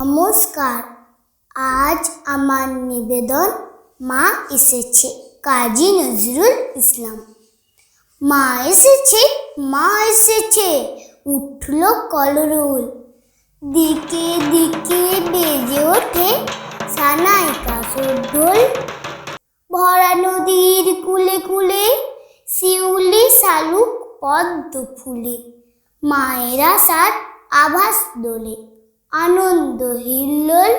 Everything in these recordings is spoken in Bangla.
নমস্কার। আজ আমার নিবেদন মা এসেছে, কাজী নজরুল ইসলাম। মা এসেছে মা এসেছে, উঠল কলরুল। দিকে দিকে বেজে ওঠে সানাই কাসর ঢোল ভরা নদীর কুলে কুলে শিউলি শালুক পদ্ম ফুলে। মায়ের আসার আভাস দোলে। আনন্দ হিল্লোল।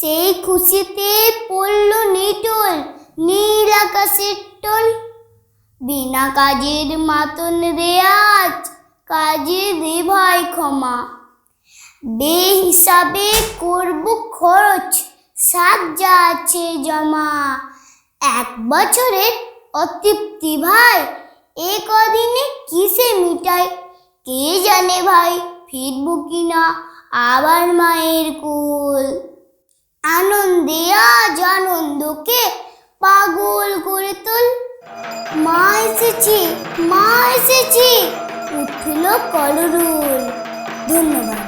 সেই খুশিতে পড়ল নিটোল, নীল আকাশের টোল। বিনা কাজের মাতন রেয়াজ কাজে দে ভাই ক্ষমা। বে হিসাবে করব খরচ, সাত যা আছে জমা। এক বছরের অতৃপ্তি ভাই, এ কদিনে কিসে মিটাই? কে জানে ভাই, ফিরবো কিনা? আবার মায়ের কুল। আনন্দে আজ আনন্দকে পাগল করে তোল। মা এসেছে মা এসেছে, উঠল কলরুল। ধন্যবাদ।